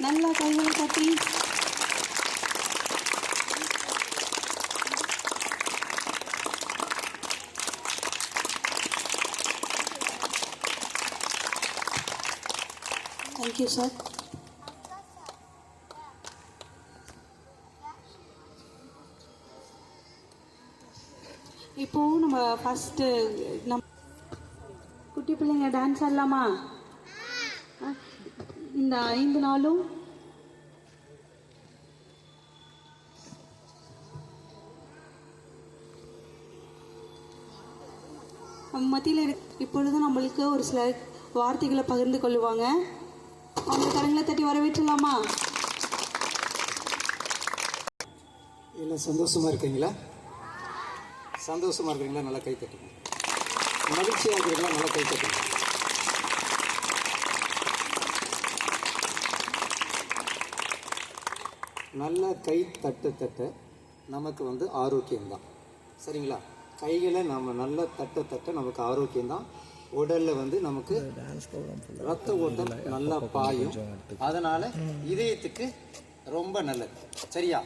நல்லா கைகளை தட்டி தேங்க்யூ சார் இப்போ நம்ம ஃபஸ்ட்டு நம் குட்டி பிள்ளைங்க டான்ஸ் ஆடலாமா? இந்த ஐந்து நாளும் இப்பொழுது நம்மளுக்கு ஒரு சில வார்த்தைகளை பகிர்ந்து கொள்ளுவாங்க. அவங்க கரங்களை தட்டி வரவேற்றலாமா? எல்லாம் சந்தோஷமா இருக்கீங்களா? சந்தோஷமா இருக்கிறீங்களா? நல்லா கை தட்டுங்க. மகிழ்ச்சியா இருக்கிறீங்களா? நல்லா கை தட்டுங்க. நல்ல கை தட்ட தட்ட நமக்கு வந்து ஆரோக்கியம்தான். சரிங்களா? கைகளை நம்ம நல்லா தட்ட தட்ட நமக்கு ஆரோக்கியம்தான். உடல்ல வந்து நமக்கு ரத்த ஓட்டம் நல்லா பாயும். அதனால இதயத்துக்கு ரொம்ப நல்லது. சரியா?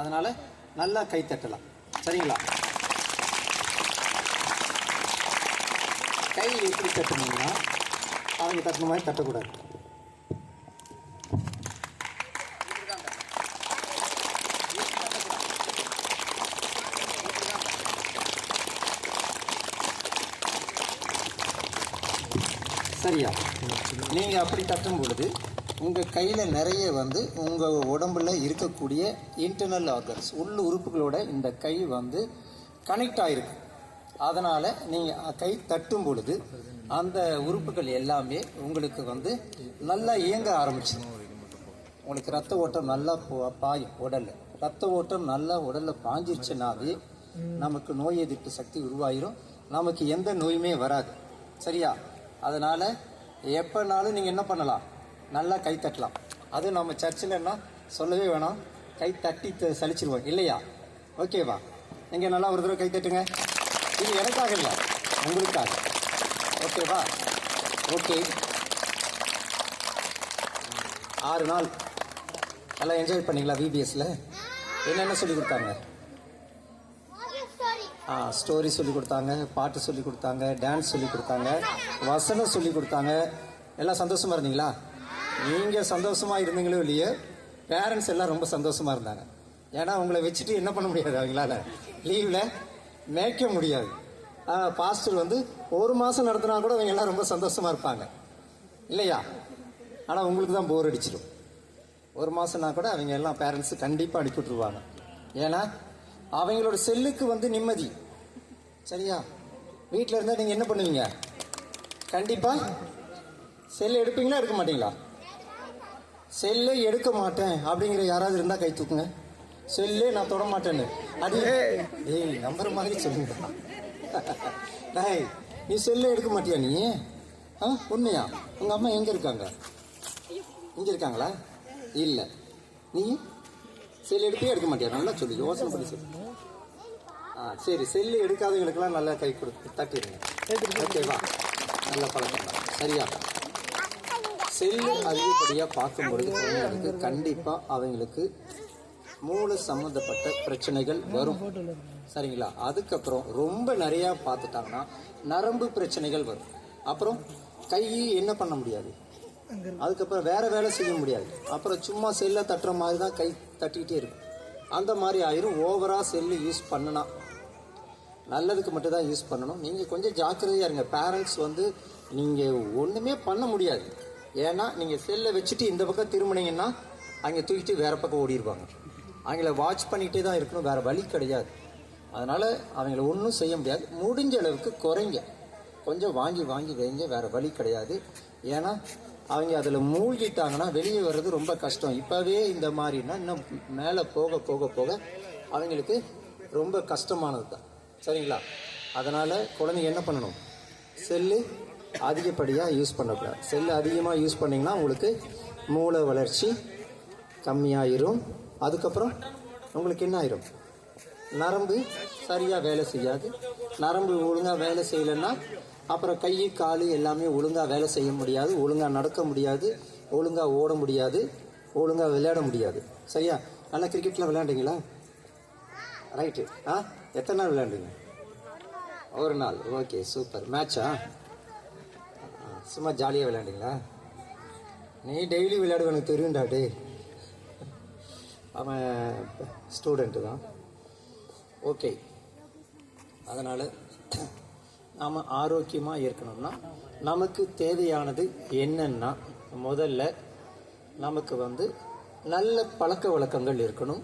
அதனால நல்லா கை தட்டலாம். சரிங்களா? கை எப்படி தட்டணும்னா அவங்க தட்டின மாதிரி தட்டக்கூடாது. சரியா? நீங்க அப்படி தட்டும் பொழுது உங்க கையில நிறைய வந்து உங்க உடம்புல இருக்கக்கூடிய இன்டர்னல் ஆர்கன்ஸ் உள்ள உறுப்புகளோட இந்த கை வந்து கனெக்ட் ஆயிருக்கு. அதனால நீங்க கை தட்டும் பொழுது அந்த உறுப்புகள் எல்லாமே உங்களுக்கு வந்து நல்லா இயங்க ஆரம்பிச்சிடும் உங்களுக்கு ரத்த ஓட்டம் நல்லா போ- பாயும் உடல்ல. ரத்த ஓட்டம் நல்லா உடல்ல பாஞ்சிருச்சுனாவே நமக்கு நோய் எதிர்ப்பு சக்தி உருவாயிரும். நமக்கு எந்த நோயுமே வராது. சரியா? அதனால் எப்போனாலும் நீங்கள் என்ன பண்ணலாம்? நல்லா கை தட்டலாம். அது நம்ம சர்ச்சில்னா சொல்லவே வேணாம். கை தட்டி த- சலிச்சிருவோம். இல்லையா? ஓகேவா? நீங்கள் நல்லா ஒரு தடவை கை தட்டுங்க. இது எனக்காக இல்லை. உங்களுக்காக. ஓகேவா? ஓகே. ஆறு நாள். நல்லா என்ஜாய் பண்ணீங்களா விபிஎஸ்ல என்னென்ன சொல்லி கொடுத்தாங்க? ஸ்டோரி சொல்லி கொடுத்தாங்க பாட்டு சொல்லி கொடுத்தாங்க டான்ஸ் சொல்லி கொடுத்தாங்க வசனம் சொல்லி கொடுத்தாங்க. எல்லாம் சந்தோஷமாக இருந்தீங்களா? நீங்கள் சந்தோஷமாக இருந்தீங்களோ இல்லையோ பேரண்ட்ஸ் எல்லாம் ரொம்ப சந்தோஷமாக இருந்தாங்க. ஏன்னா உங்களை வச்சுட்டு என்ன பண்ண முடியாது அவங்களால. லீவில் மேய்க்க முடியாது. பாஸ்டர் வந்து ஒரு மாதம் நடத்தினா கூட அவங்க எல்லாம் ரொம்ப சந்தோஷமாக இருப்பாங்க. இல்லையா? ஆனால் உங்களுக்கு தான் போர் அடிச்சிடும் ஒரு மாதம்னா கூட அவங்க எல்லாம் பேரண்ட்ஸ் கண்டிப்பாக அனுப்பிவிட்ருவாங்க ஏன்னா அவங்களோட செல்லுக்கு வந்து நிம்மதி. சரியா? வீட்டில் இருந்தால் நீங்கள் என்ன பண்ணுவீங்க? கண்டிப்பா. செல் எடுப்பீங்களா எடுக்க மாட்டீங்களா? செல்லை எடுக்க மாட்டேன். அப்படிங்கிற யாராவது இருந்தா கை தூக்குங்க. செல்லே நான் தொட மாட்டேன்னு. அது ஏய். நம்புற மாதிரி சொல்லுங்க. டேய் நீ செல்லை எடுக்க மாட்டியா நீ? ஆ உண்மையா? உங்க அம்மா எங்க இருக்காங்க? இங்க இருக்காங்களா? இல்ல. நீ? செல் எடுப்பே எடுக்க மாட்டியா? நல்லா சொல்லு யோசனை பண்ணி சொல்லு. ஆ சரி செல்லு எடுக்காதவங்களுக்கெல்லாம் நல்லா கை கொடுத்து தட்டிடுங்க. ஓகேவா? நல்ல பழக்கம் தான். சரியா? செல்லு அதிகப்படியாக பார்க்கும்பொழுது குழந்தைங்களுக்கு கண்டிப்பாக அவங்களுக்கு மூளை சம்மந்தப்பட்ட பிரச்சனைகள் வரும். சரிங்களா? அதுக்கப்புறம் ரொம்ப நிறையா பார்த்துட்டாங்கன்னா நரம்பு பிரச்சனைகள் வரும். அப்புறம் கை என்ன பண்ண முடியாது? அதுக்கப்புறம் வேற வேலை செய்ய முடியாது. அப்புறம் சும்மா செல்லை தட்டுற மாதிரி தான் கை தட்டிக்கிட்டே இருக்கும். அந்த மாதிரி ஆயிரும். ஓவரா செல்லு யூஸ் பண்ணனா நல்லதுக்கு மட்டும் தான் யூஸ் பண்ணணும். நீங்கள் கொஞ்சம் ஜாக்கிரதையாக இருங்க. பேரண்ட்ஸ் வந்து நீங்கள் ஒன்றுமே பண்ண முடியாது. ஏன்னா நீங்கள் செல்லை வச்சுட்டு இந்த பக்கம் திரும்பினீங்கன்னா அங்கே தூக்கிட்டு வேறு பக்கம் ஓடிடுவாங்க அவங்கள வாட்ச் பண்ணிகிட்டே தான் இருக்கணும். வேறு வழி கிடையாது. அதனால் அவங்கள ஒன்றும் செய்ய முடியாது. முடிஞ்ச அளவுக்கு குறைங்க. கொஞ்சம் வாங்கி வாங்கி வைங்க. வேறு வழி கிடையாது. ஏன்னா அவங்க அதில் மூழ்கிட்டாங்கன்னா வெளியே வர்றது ரொம்ப கஷ்டம். இப்போவே இந்த மாதிரினா இன்னும் மேலே போக போக போக அவங்களுக்கு ரொம்ப கஷ்டமானது தான் சரிங்களா? அதனால் குழந்தைங்க என்ன பண்ணணும்? செல்லு அதிகப்படியாக யூஸ் பண்ணக்கூடாது. செல்லு அதிகமாக யூஸ் பண்ணிங்கன்னா உங்களுக்கு மூளை வளர்ச்சி கம்மியாயிரும். அதுக்கப்புறம் உங்களுக்கு என்ன ஆயிரும்? நரம்பு சரியாக வேலை செய்யாது. நரம்பு ஒழுங்காக வேலை செய்யலைன்னா அப்புறம் கை கால் எல்லாமே ஒழுங்காக வேலை செய்ய முடியாது. ஒழுங்காக நடக்க முடியாது. ஒழுங்காக ஓட முடியாது. ஒழுங்காக விளையாட முடியாது. சரியா? நல்லா கிரிக்கெட்லாம் விளையாண்டிங்களா ரைட்டு ஆ எத்தனை நாள் விளையாண்டுங்க? ஒரு நாள். ஓகே சூப்பர் மேட்சா சும்மா ஜாலியாக விளையாண்டிங்களா? நீ டெய்லி விளையாடுவ எனக்கு தெரியும்டா டே அவன் ஸ்டூடெண்ட்டு தான். ஓகே அதனால் நாம் ஆரோக்கியமாக இருக்கணும்னா நமக்கு தேவையானது என்னன்னா முதல்ல நமக்கு வந்து நல்ல பழக்க வழக்கங்கள் இருக்கணும்.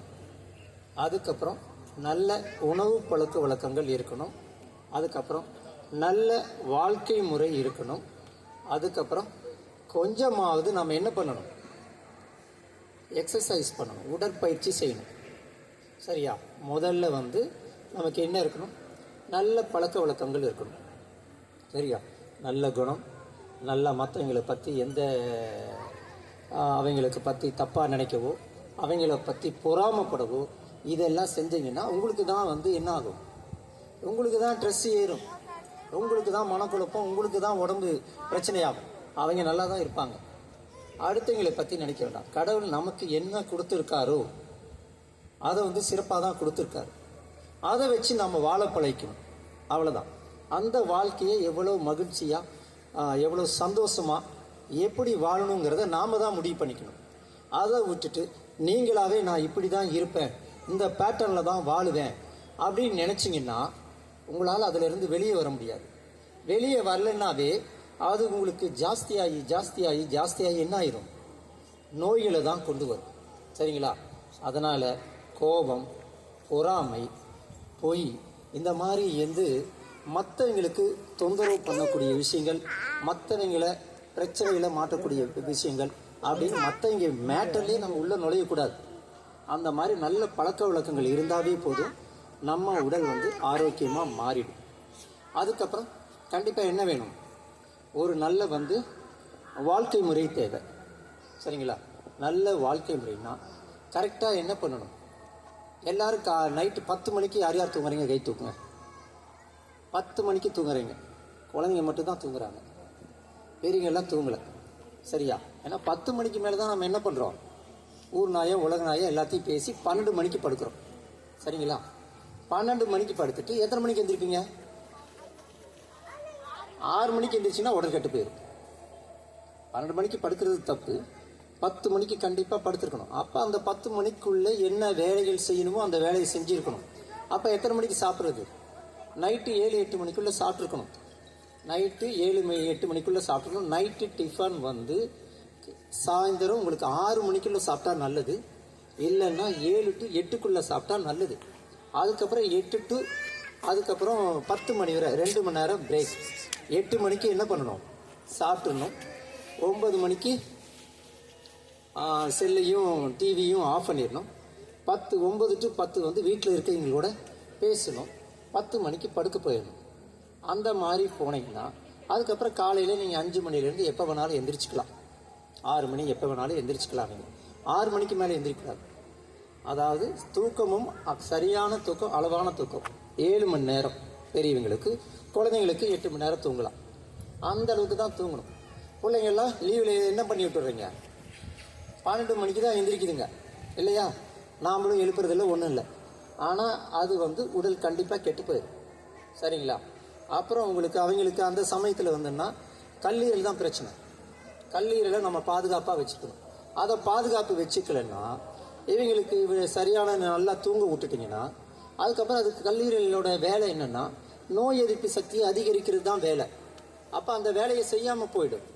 அதுக்கப்புறம் நல்ல உணவு பழக்க வழக்கங்கள் இருக்கணும். அதுக்கப்புறம் நல்ல வாழ்க்கை முறை இருக்கணும். அதுக்கப்புறம் கொஞ்சமாவது நம்ம என்ன பண்ணணும்? எக்ஸசைஸ் பண்ணணும். உடற்பயிற்சி செய்யணும். சரியா? முதல்ல வந்து நமக்கு என்ன இருக்கணும்? நல்ல பழக்க வழக்கங்கள் இருக்கணும். சரியா? நல்ல குணம் நல்ல மற்றவங்களை பற்றி எந்த அவங்களுக்கு பற்றி தப்பாக நினைக்கவோ அவங்கள பற்றி பொறாமப்படவோ இதெல்லாம் செஞ்சீங்கன்னா உங்களுக்கு தான் வந்து என்ன ஆகும்? உங்களுக்கு தான் ட்ரெஸ் ஏறும். உங்களுக்கு தான் மனக்குழப்பம் உங்களுக்கு தான் உடம்பு பிரச்சனையாகும். அவங்க நல்லா தான் இருப்பாங்க. அடுத்தவங்களை பற்றி நினைக்க வேண்டாம். கடவுள் நமக்கு என்ன கொடுத்துருக்காரோ அதை வந்து சிறப்பாக தான் கொடுத்துருக்காரு. அதை வச்சு நம்ம வாழ பழைக்கணும் அவ்வளோதான் அந்த வாழ்க்கையை எவ்வளோ மகிழ்ச்சியாக எவ்வளோ சந்தோஷமாக எப்படி வாழணுங்கிறத நாம் தான் முடிவு பண்ணிக்கணும். அதை விட்டுட்டு நீங்களாவே நான் இப்படி தான் இருப்பேன் இந்த பேட்டர்னில் தான் வாழுவேன் அப்படின்னு நினச்சிங்கன்னா உங்களால் அதிலிருந்து வெளியே வர முடியாது. வெளியே வரலன்னாவே அது உங்களுக்கு ஜாஸ்தியாகி ஜாஸ்தியாகி ஜாஸ்தியாகி என்ன ஆயிரும்? நோய்களை தான் கொண்டு வரும். சரிங்களா? அதனால் கோபம் பொறாமை பொய் இந்த மாதிரி வந்து மற்றவங்களுக்கு தொந்தரவு பண்ணக்கூடிய விஷயங்கள் மற்றவங்களை பிரச்சனைகளை மாற்றக்கூடிய விஷயங்கள் அப்படின்னு மற்றவங்க மேட்டர்லேயே நம்ம உள்ளே நுழையக்கூடாது. அந்த மாதிரி நல்ல பழக்க வழக்கங்கள் இருந்தாவே போதும். நம்ம உடல் வந்து ஆரோக்கியமாக மாறிடும். அதுக்கப்புறம் கண்டிப்பாக என்ன வேணும்? ஒரு நல்ல வந்து வாழ்க்கை முறை தேவை. சரிங்களா? நல்ல வாழ்க்கை முறைனா கரெக்டாக என்ன பண்ணணும்? எல்லோரும் கா நைட்டு பத்து மணிக்கு யார் யார் தூங்குறீங்க? கை தூக்குங்க. பத்து மணிக்கு தூங்குறீங்க. குழந்தைங்க மட்டும் தான் தூங்குறாங்க. பெரியவங்க எல்லாம் தூங்கலை. சரியா? ஏன்னா பத்து மணிக்கு மேலே தான் நம்ம என்ன பண்ணுறோம் ஊர் நாயோ உலக நாயோ எல்லாத்தையும் பேசி பன்னெண்டு மணிக்கு படுக்கிறோம். சரிங்களா? பன்னெண்டு மணிக்கு படுத்துட்டு எத்தனை மணிக்கு எந்திரிப்பீங்க? ஆறு மணிக்கு எந்திரிச்சிங்கன்னா உடல் கெட்டு போயிடும் பன்னெண்டு மணிக்கு படுக்கிறது தப்பு. பத்து மணிக்கு கண்டிப்பாக படுத்திருக்கணும். அப்போ அந்த பத்து மணிக்குள்ளே என்ன வேலைகள் செய்யணுமோ அந்த வேலையை செஞ்சுருக்கணும். அப்போ எத்தனை மணிக்கு சாப்பிட்றது? நைட்டு ஏழு எட்டு மணிக்குள்ளே சாப்பிட்ருக்கணும் நைட்டு ஏழு எட்டு மணிக்குள்ளே சாப்பிட்ருக்கணும் நைட்டு டிஃபன் வந்து சாயந்தரம் உங்களுக்கு ஆறு மணிக்குள்ளே சாப்பிட்டா நல்லது. இல்லைன்னா ஏழு டு எட்டுக்குள்ளே சாப்பிட்டா நல்லது. அதுக்கப்புறம் எட்டு டு அதுக்கப்புறம் பத்து மணி வரை ரெண்டு மணி நேரம் பிரேக் எட்டு மணிக்கு என்ன பண்ணணும்? சாப்பிட்றணும் ஒம்பது மணிக்கு செல்லையும் டிவியும் ஆஃப் பண்ணிடணும். பத்து ஒம்பது டு பத்து வந்து வீட்டில் இருக்கிறவங்களோட பேசணும். பத்து மணிக்கு படுக்க போயிடணும். அந்த மாதிரி போனீங்கன்னா அதுக்கப்புறம் காலையில் நீங்கள் அஞ்சு மணிலேருந்து எப்போ வேணாலும் எந்திரிச்சுக்கலாம். ஆறு மணி எப்போ வேணாலும் எந்திரிச்சுக்கலாம் நீங்கள் ஆறு மணிக்கு மேலே எந்திரிக்கூடாது. அதாவது தூக்கமும் சரியான தூக்கம் அளவான தூக்கம். ஏழு மணி நேரம் பெரியவங்களுக்கு குழந்தைங்களுக்கு எட்டு மணி நேரம் தூங்கலாம். அந்த அளவுக்கு தான் தூங்கணும். பிள்ளைங்க எல்லாம் லீவில் என்ன பண்ணி விட்டுறீங்க? பன்னெண்டு மணிக்கு தான் எந்திரிக்குதுங்க. இல்லையா? நாமளும் எழுப்புறதில்ல ஒன்றும் இல்லை. ஆனால் அது வந்து உடல் கண்டிப்பாக கெட்டு போயிடும். சரிங்களா? அப்புறம் உங்களுக்கு அவங்களுக்கு அந்த சமயத்தில் வந்துன்னா கல்லீரல் தான் பிரச்சனை. கல்லீரலை நம்ம பாதுகாப்பாக வச்சுக்கணும். அதை பாதுகாப்பு வச்சுக்கலன்னா இவங்களுக்கு இவ சரியான நல்லா தூங்க விட்டுட்டிங்கன்னா அதுக்கப்புறம் அதுக்கு கல்லீரலோட வேலை என்னென்னா நோய் எதிர்ப்பு சக்தியை அதிகரிக்கிறது தான் வேலை. அப்போ அந்த வேலையை செய்யாமல் போயிடும்.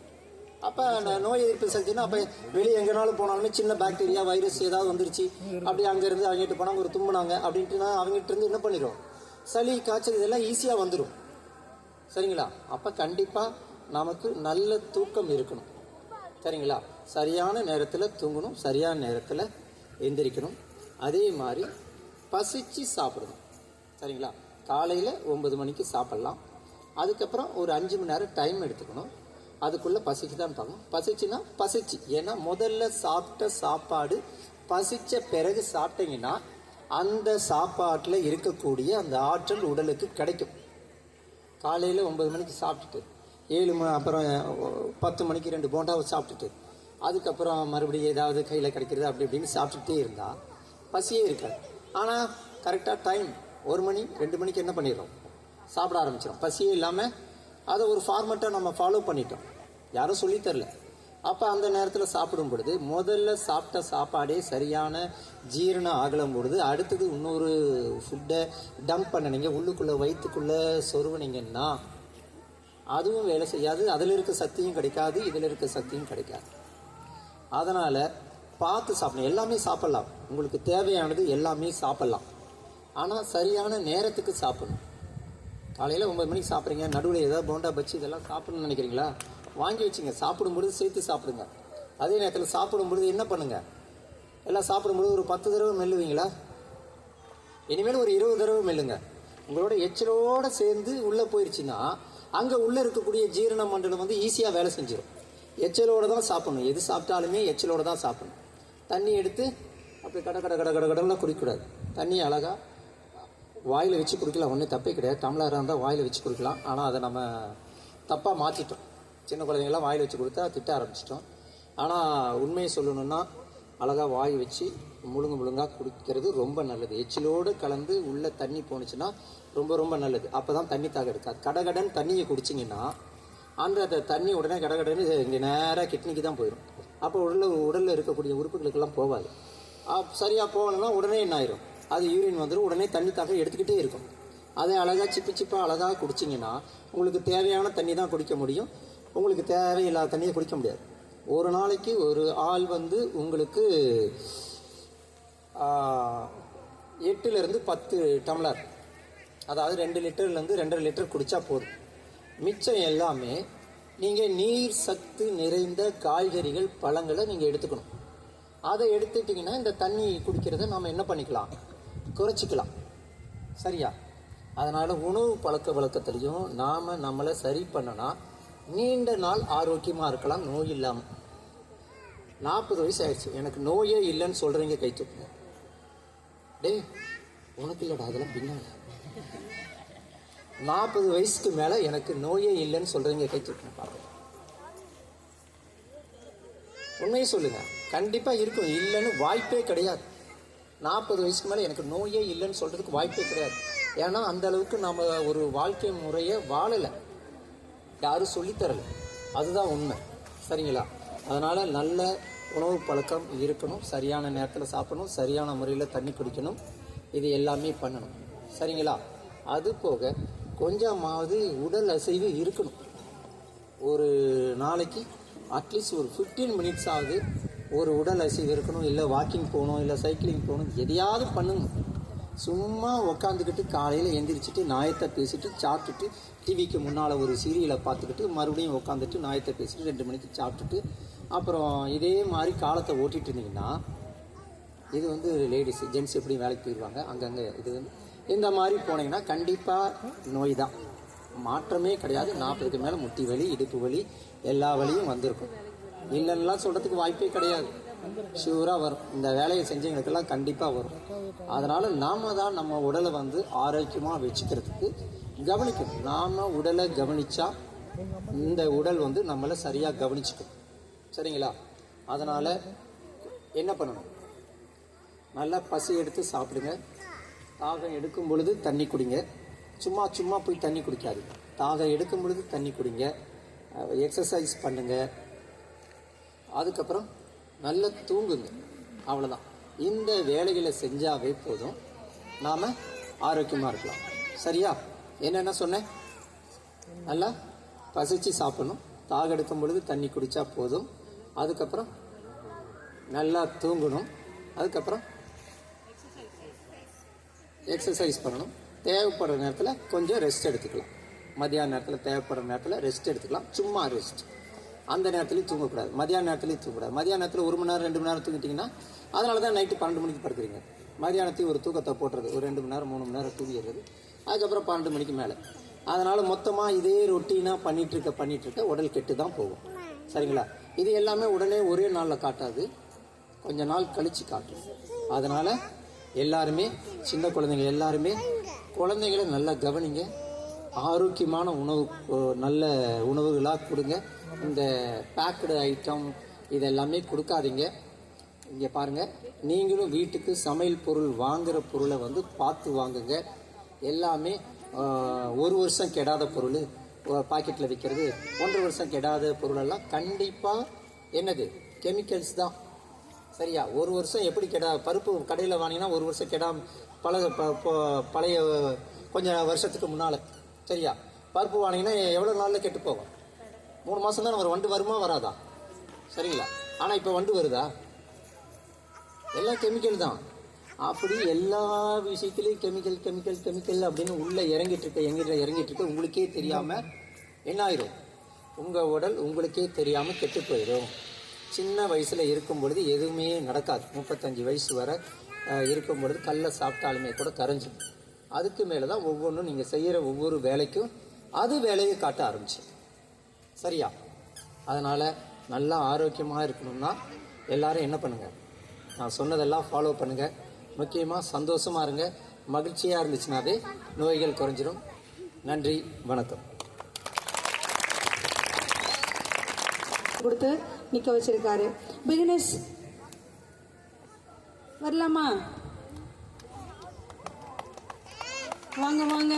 அப்போ அந்த நோய் எதிர்ப்பு சக்தினா அப்போ வெளியே எங்கேனாலும் போனாலுமே சின்ன பாக்டீரியா வைரஸ் ஏதாவது வந்துருச்சு. அப்படி அங்கேருந்து அவங்ககிட்ட போனாங்க ஒரு தும்புனாங்க. அப்படின்ட்டுனா அவங்ககிட்ட இருந்து என்ன பண்ணிடுவோம் சளி காய்ச்சல் இதெல்லாம் ஈஸியாக வந்துடும் சரிங்களா? அப்போ கண்டிப்பாக நமக்கு நல்ல தூக்கம் இருக்கணும். சரிங்களா? சரியான நேரத்தில் தூங்கணும் சரியான நேரத்தில் எந்திரிக்கணும். அதே மாதிரி பசிச்சு சாப்பிடணும். சரிங்களா? காலையில் ஒம்பது மணிக்கு சாப்பிட்லாம். அதுக்கப்புறம் ஒரு அஞ்சு மணி நேரம் டைம் எடுத்துக்கணும். அதுக்குள்ளே பசிக்கு தான் பார்க்கணும். பசிச்சுன்னா பசிச்சு. ஏன்னா முதல்ல சாப்பிட்ட சாப்பாடு பசித்த பிறகு சாப்பிட்டீங்கன்னா அந்த சாப்பாட்டில் இருக்கக்கூடிய அந்த ஆற்றல் உடலுக்கு கிடைக்கும். காலையில் ஒன்பது மணிக்கு சாப்பிட்டுட்டு ஏழு மணி அப்புறம் பத்து மணிக்கு ரெண்டு போண்டாவை சாப்பிட்டுட்டு அதுக்கப்புறம் மறுபடியும் ஏதாவது கையில் கிடைக்கிறது அப்படி இப்படின்னு சாப்பிட்டுட்டே இருந்தால் பசியே இருக்காது. ஆனால் கரெக்டாக டைம் ஒரு மணி ரெண்டு மணிக்கு என்ன பண்ணிடுறோம் சாப்பிட ஆரம்பிச்சிடும் பசியே இல்லாமல் அதை ஒரு ஃபார்மெட்டாக நம்ம ஃபாலோ பண்ணிட்டோம். யாரும் சொல்லித்தரல அப்போ அந்த நேரத்தில் சாப்பிடும் பொழுது முதல்ல சாப்பிட்ட சாப்பாடே சரியான ஜீரணம் ஆகலும் பொழுது அடுத்தது இன்னொரு ஃபுட்டை டம்ப் பண்ணினீங்க உள்ளுக்குள்ளே வயிற்றுக்குள்ளே சொருவினீங்கன்னா அதுவும் வேலை செய்யாது. அதில் இருக்க சக்தியும் கிடைக்காது இதில் இருக்க சக்தியும் கிடைக்காது. அதனால் பார்த்து சாப்பிடணும். எல்லாமே சாப்பிட்லாம். உங்களுக்கு தேவையானது எல்லாமே சாப்பிட்லாம். ஆனால் சரியான நேரத்துக்கு சாப்பிடணும். காலையில் ஒம்பது மணிக்கு சாப்பிட்றீங்க நடுவில் ஏதாவது போண்டா பச்சி இதெல்லாம் சாப்பிடணும்னு நினைக்கிறீங்களா? வாங்கி வச்சுங்க. சாப்பிடும்பொழுது சேர்த்து சாப்பிடுங்க. அதே நேரத்தில் சாப்பிடும்பொழுது என்ன பண்ணுங்கள் எல்லாம் சாப்பிடும்பொழுது ஒரு பத்து தடவை மெல்லுவீங்களா? இனிமேல் ஒரு இருபது தடவை மெல்லுங்க. உங்களோட எச்சலோடு சேர்ந்து உள்ளே போயிடுச்சுன்னா அங்கே உள்ளே இருக்கக்கூடிய ஜீரண மண்டலம் வந்து ஈஸியாக வேலை செஞ்சிடும் எச்சலோடு தான் சாப்பிடணும். எது சாப்பிட்டாலுமே எச்சலோடு தான் சாப்பிடணும். தண்ணி எடுத்து அப்படி கட கட கட கட கடலாம் குடிக்கக்கூடாது. தண்ணி அழகாக வாயில் வச்சு குடிக்கலாம். ஒன்றும் தப்பே கிடையாது. டம்ளராக இருந்தால் வாயில் வச்சு குடிக்கலாம். ஆனால் அதை நம்ம தப்பாக மாற்றிட்டோம் சின்ன குழந்தைங்களாம் வாயில் வச்சு கொடுத்தா திட்ட ஆரம்பிச்சிட்டோம். ஆனால் உண்மையை சொல்லணுன்னா அழகாக வாய் வச்சு முழுங்கு முழுங்காக குடிக்கிறது ரொம்ப நல்லது. எச்சிலோடு கலந்து உள்ளே தண்ணி போணுச்சுன்னா ரொம்ப ரொம்ப நல்லது. அப்போ தான் தண்ணி தாக எடுக்காது கடகடன் தண்ணியை குடிச்சிங்கன்னா அந்த அந்த தண்ணி உடனே கடகடன்னு இங்கே நேராக கிட்னிக்கு தான் போயிடும் அப்போ உடலில் உடலில் இருக்கக்கூடிய உறுப்புகளுக்கெல்லாம் போகாது. சரியாக போகணும்னா உடனே என்ன ஆயிரும்? அது யூரின் வந்துடும் உடனே தண்ணி தாக எடுத்துக்கிட்டே இருக்கும். அதை அழகாக சிப்பி சிப்பாக அழகாக குடிச்சிங்கன்னா உங்களுக்கு தேவையான தண்ணி தான் குடிக்க முடியும். உங்களுக்கு தேவையில்லாத தண்ணியை குடிக்க முடியாது. ஒரு நாளைக்கு ஒரு ஆள் வந்து உங்களுக்கு எட்டுலேருந்து பத்து டம்ளர். அதாவது ரெண்டு லிட்டர்லேருந்து ரெண்டரை லிட்டர் குடித்தா போதும். மிச்சம் எல்லாமே நீங்கள் நீர் சத்து நிறைந்த காய்கறிகள் பழங்களை நீங்கள் எடுத்துக்கணும். அதை எடுத்துட்டிங்கன்னா இந்த தண்ணி குடிக்கிறத நாம் என்ன பண்ணிக்கலாம்? குறைச்சிக்கலாம். சரியா? அதனால் உணவு பழக்க வழக்கத்திலையும் நாம் நம்மளை சரி பண்ணனா நீண்ட நாள் ஆரோக்கியமாக இருக்கலாம் நோய் இல்லாமல் நாற்பது வயசு ஆயிடுச்சு எனக்கு நோயே இல்லைன்னு சொல்கிறீங்க கை தூக்குங்க. டேய் உனக்கு இல்லைடா அதெல்லாம் பின்னால். நாற்பது வயசுக்கு மேலே எனக்கு நோயே இல்லைன்னு சொல்கிறீங்க கை தூக்குங்க பார்ப்போம் உண்மையை சொல்லுங்கள் கண்டிப்பாக இருக்கும். இல்லைன்னு வாய்ப்பே கிடையாது. நாற்பது வயசுக்கு மேலே எனக்கு நோயே இல்லைன்னு சொல்கிறதுக்கு வாய்ப்பே கிடையாது. ஏன்னா அந்த அளவுக்கு நம்ம ஒரு வாழ்க்கை முறையை வாழலை. யாரும் சொல்லித்தரல. அதுதான் உண்மை. சரிங்களா? அதனால் நல்ல உணவு பழக்கம் இருக்கணும். சரியான நேரத்தில் சாப்பிடணும். சரியான முறையில் தண்ணி குடிக்கணும். இது எல்லாமே பண்ணணும். சரிங்களா? அது போக கொஞ்சமாவது உடல் அசைவு இருக்கணும். ஒரு நாளைக்கு அட்லீஸ்ட் ஒரு ஃபிஃப்டீன் மினிட்ஸ் ஆகுது ஒரு உடல் அசைவு இருக்கணும். இல்லை வாக்கிங் போகணும் இல்லை சைக்கிளிங் போகணும். எதையாவது பண்ணுங்க. சும்மா உக்காந்துக்கிட்டு காலையில் எந்திரிச்சிட்டு நாயத்தை பேசிட்டு சாப்பிட்டுட்டு டிவிக்கு முன்னால் ஒரு சீரியலை பார்த்துக்கிட்டு மறுபடியும் உட்காந்துட்டு நாயத்தை பேசிட்டு ரெண்டு மணிக்கு சாப்பிட்டுட்டு அப்புறம் இதே மாதிரி காலத்தை ஓட்டிகிட்டு இருந்தீங்கன்னா இது வந்து லேடிஸ் ஜென்ட்ஸ் எப்படி வேலைக்கு போயிடுவாங்க அங்கங்கே இது வந்து இந்த மாதிரி போனீங்கன்னா கண்டிப்பாக நோய் தான். மாற்றமே கிடையாது. நாற்பதுக்கு மேலே முட்டி வலி இடுப்பு வலி எல்லா வலியும் வந்திருக்கும். இல்லைன்னா சொல்கிறதுக்கு வாய்ப்பே கிடையாது. ஷூராக வரும். இந்த வேலையை செஞ்சவங்களுக்கெல்லாம் கண்டிப்பாக வரும். அதனால் நாம் தான் நம்ம உடலை வந்து ஆரோக்கியமாக வச்சுக்கிறதுக்கு கவனிக்கணும் நாம் உடலை கவனிச்சா இந்த உடல் வந்து நம்மளை சரியாக கவனிச்சுக்கும். சரிங்களா? அதனால் என்ன பண்ணணும்? நல்லா பசி எடுத்து சாப்பிடுங்க. தாகம் எடுக்கும் பொழுது தண்ணி குடிங்க. சும்மா சும்மா போய் தண்ணி குடிக்காது தாகம் எடுக்கும் பொழுது தண்ணி குடிங்க. எக்ஸசைஸ் பண்ணுங்க. அதுக்கப்புறம் நல்லா தூங்குங்க. அவ்வளோதான் இந்த வேலைகளை செஞ்சாவே போதும். நாம் ஆரோக்கியமாக இருக்கலாம். சரியா? என்னென்ன சொன்னேன்? நல்லா பசிச்சு சாப்பிடணும். தாகம் எடுக்கும் பொழுது தண்ணி குடித்தா போதும். அதுக்கப்புறம் நல்லா தூங்கணும். அதுக்கப்புறம் எக்ஸசைஸ் பண்ணணும். தேவைப்படுற நேரத்தில் கொஞ்சம் ரெஸ்ட் எடுத்துக்கலாம். மதியான நேரத்தில் தேவைப்படுற நேரத்தில் ரெஸ்ட் எடுத்துக்கலாம். சும்மா ரெஸ்ட் அந்த நேரத்துலையும் தூங்கக்கூடாது. மதியான நேரத்துலையும் தூங்கக்கூடாது. மதியான நேரத்தில் ஒரு மணி நேரம் ரெண்டு மணி நேரம் தூங்கிட்டிங்கன்னா அதனால தான் நைட்டு பன்னெண்டு மணிக்கு படுக்கிறீங்க. மதியானத்தையும் ஒரு தூக்கத்தை போட்டுறது. ஒரு ரெண்டு மணி நேரம் மூணு மணி நேரம் தூங்கிடுறது. அதுக்கப்புறம் பன்னெண்டு மணிக்கு மேலே. அதனால் மொத்தமாக இதே ரொட்டீனாக பண்ணிகிட்ருக்க பண்ணிகிட்ருக்க இருக்க உடல் கெட்டு தான் போகும். சரிங்களா? இது எல்லாமே உடனே ஒரே நாளில் காட்டாது. கொஞ்ச நாள் கழித்து காட்டும். அதனால் எல்லாருமே சின்ன குழந்தைங்க எல்லாருமே குழந்தைங்களை நல்லா கவனிங்க. ஆரோக்கியமான உணவு நல்ல உணவுகளாக கொடுங்க. இந்த பேக்கடு ஐட்டம் இதெல்லாமே கொடுக்காதீங்க. இங்கே பாருங்கள் நீங்களும் வீட்டுக்கு சமையல் பொருள் வாங்குகிற பொருளை வந்து பார்த்து வாங்குங்க. எல்லாமே ஒரு வருஷம் கெடாத பொருள் பாக்கெட்டில் விற்கிறது ஒன்றரை வருஷம் கெடாத பொருளெல்லாம் கண்டிப்பாக என்னது? கெமிக்கல்ஸ் தான். சரியா? ஒரு வருஷம் எப்படி கெடா பருப்பு கடையில் வாங்கினீங்கன்னா ஒரு வருஷம் கெடாம பழ ப- பழைய கொஞ்சம் வருஷத்துக்கு முன்னால். சரியா? பருப்பு வாங்கினீங்கன்னா எவ்வளோ நாளில் கெட்டு போகும்? மூணு மாதம் தான் ஒரு வண்டு வருமா வராதா? சரிங்களா? ஆனால் இப்போ வண்டு வருதா? எல்லாம் கெமிக்கல் தான். அப்படி எல்லா விஷயத்துலையும் கெமிக்கல் கெமிக்கல் கெமிக்கல் அப்படின்னு உள்ளே இறங்கிட்டு இருக்க எங்கிட்ட இறங்கிட்டு இருக்க உங்களுக்கே தெரியாமல் என்ன ஆயிரும்? உங்கள் உடல் உங்களுக்கே தெரியாமல் கெட்டு போயிடும் சின்ன வயசில் இருக்கும் பொழுது எதுவுமே நடக்காது. முப்பத்தஞ்சு வயசு வரை இருக்கும் பொழுது கல்லை சாப்பிட்டாலுமே கூட கரைஞ்சிடும் அதுக்கு மேலே தான் ஒவ்வொன்றும் நீங்கள் செய்கிற ஒவ்வொரு வேலைக்கும் அது வேலையை காட்ட ஆரம்பிச்சு சரியா? அதனால் நல்லா ஆரோக்கியமாக இருக்கணும்னா எல்லாரும் என்ன பண்ணுங்கள் நான் சொன்னதெல்லாம் ஃபாலோ பண்ணுங்கள் முக்கியமாக சந்தோஷமாக இருங்க. மகிழ்ச்சியாக இருந்துச்சுனாவே நோய்கள் குறைஞ்சிரும். நன்றி வணக்கம். கொடுத்து நிற்க வச்சிருக்காரு. பிகினஸ் வரலாமா? வாங்க வாங்க.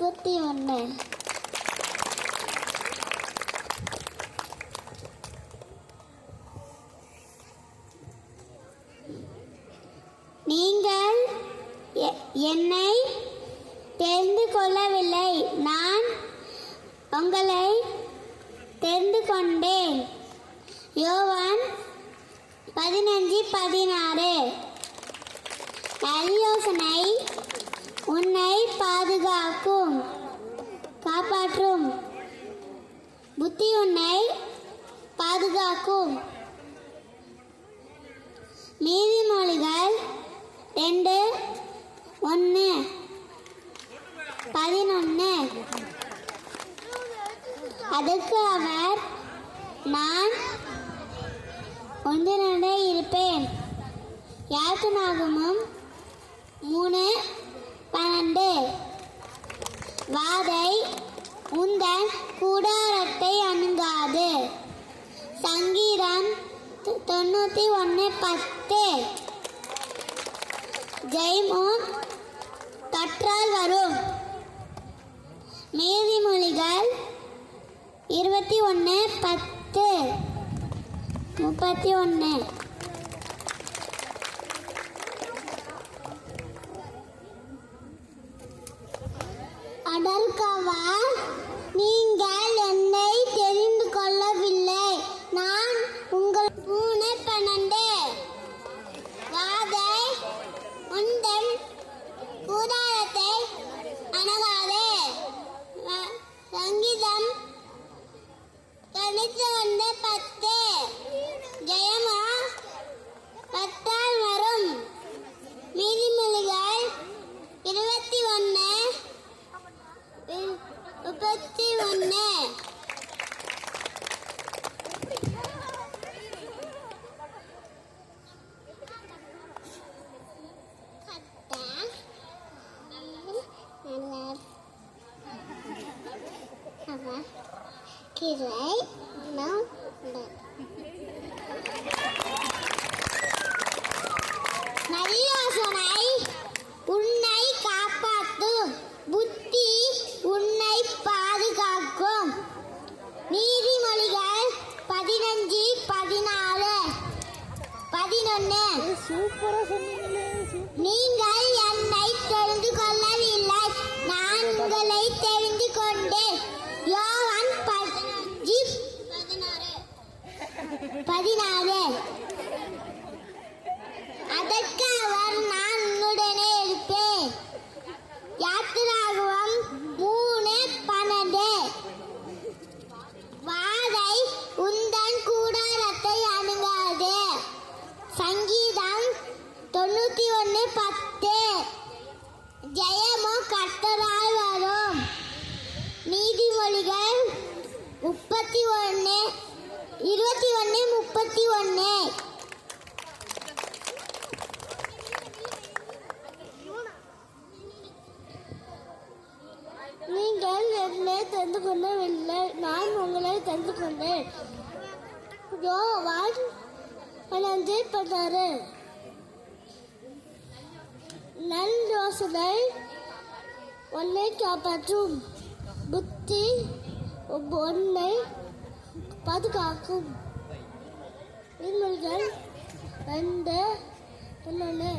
முப்பத்தி ஒன்று நீங்கள் எ- என்னை தெரிந்து கொள்ளவில்லை. நான் உங்களை தெரிந்து கொண்டேன். யோவான் பதினஞ்சு பதினாறு. நல்யோசனை உன்னை பாதுகாக்கும் காப்பாற்றும். புத்தி உன்னை பாதுகாக்கும். நீதிமொழிகள் ரெண்டு ஒன்று பதினொன்று அதுக்கு அவர் நான் ஒன்றினடே இருப்பேன் யாத்தினாகமும் மூணு பன்னெண்டு. வாதை உந்தன் கூடாரத்தை அணுகாது. சங்கீதம் தொ- தொண்ணூற்றி ஒன்று பத்து. ஜெய்மோன் கற்றால் வரும். நீதிமொழிகள் இருபத்தி ஒன்று பத்து. முப்பத்தி ஒன்று அடல்கவா நீங்கள் என்னை தெரிந்து கொள்ளவில்லை நான் உங்கள் பூனை பன்னெண்டு வாதை உந்தன் கூடாரத்தை அணுகாதே வ- சங்கீதம் தொண்ணூத்தி ஒன்று பத்து ஜெயமா பத்தால் வரும் நீதிமொழிகள் இருபத்தி ஒன்று முப்பத்தி ஒன்று கிளை நாம் நல்லோசனை உன்னை காப்பாற்றும் புத்தி உன்னை பாதுகாக்கும் நீதிமொழிகள் பதினஞ்சு பதினாலு பதினொன்னு நீங்கள் என்னை தெரிந்து கொள்ளவில்லை நான் உங்களை தெரிந்து கொண்டேன் யோவான் பதினஞ்சு பதினாறு பதினாறு அதற்கு அவர் நான் உன்னுடனே இருப்பேன் யாத்திராகவம் மூணு பன்னெண்டு வாதை உந்தன் கூடாரத்தை அணுகாது சங்கீதம் தொண்ணூத்தி ஒன்று பத்து ஜெயமோ கர்த்தரால் வரும் நீதிமொழிகள் முப்பத்தி ஒன்று இருபத்தி ஒன்று முப்பத்தி ஒன்று நீங்கள் என்னை தந்து கொள்ளவில்லை நான் உங்களை தந்து கொண்டேன் யோவான் பன்னெண்டு பதினாறு நல் யோசனை உன்னை காப்பாற்றும். புத்தி உன்னை பாதுகாக்கும். நீர்கள் ரெண்டு ஒன்று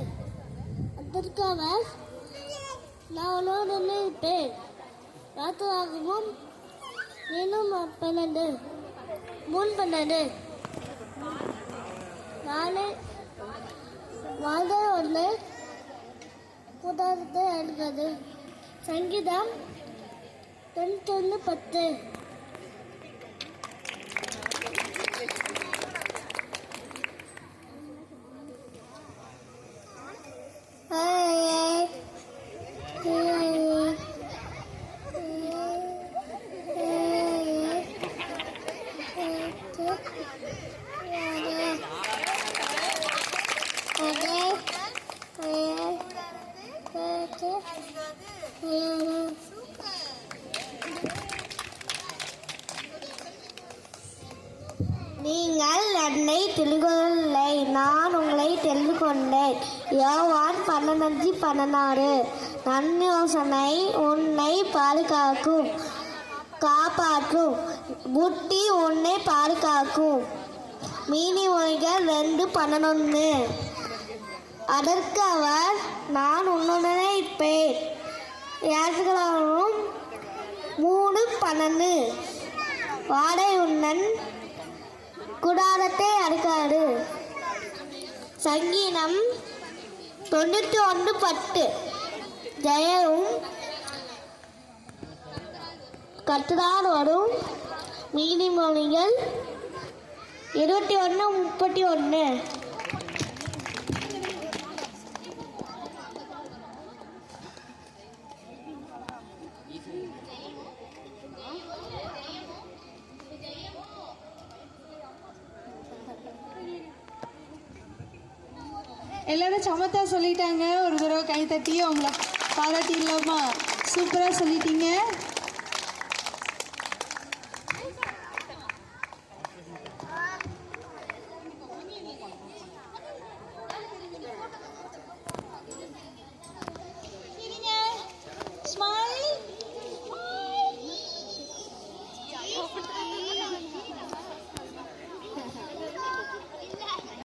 அதற்கு அவர் நான் உன்னோடு இருப்பேன் ராத்திராகவும் இன்னும் பன்னெண்டு மூணு பன்னெண்டு நாலு வாழ்ந்த ஒன்று உதாரணத்தை எடுக்கிறது சங்கீதம் தொண்ணூத்தொன்று பத்து. நீங்கள் என்னை தெரிந்துகொள்ளவில்லை நான் உங்களை தெரிந்து கொண்டேன் யோவான் பன்னெண்டு பன்னெண்டாறு நன்யோசனை உன்னை பாதுகாக்கும். காப்பாற்றும். புத்தி உன்னை பாதுகாக்கும். மீனி மொழிகள் ரெண்டு பன்னெண்டு. அதற்கு அவர் நான் உன்னுடனே இருப்பேன். யாத்திராவும் மூணு பன்னெண்டு. வாடை உன்னன் குடாரத்தை அடுக்காடு சங்கீதம் தொண்ணூற்றி ஒன்று பத்து. ஜெயவும் கற்றுதான் வரும் நீதிமொழிகள் இருபத்தி ஒன்று முப்பத்தி ஒன்று. சமத்தா சொல்லிட்டாங்க. ஒரு தடவை கை தட்டி அவங்கள பாராட்டிடலாமா சூப்பராக சொல்லிட்டீங்க.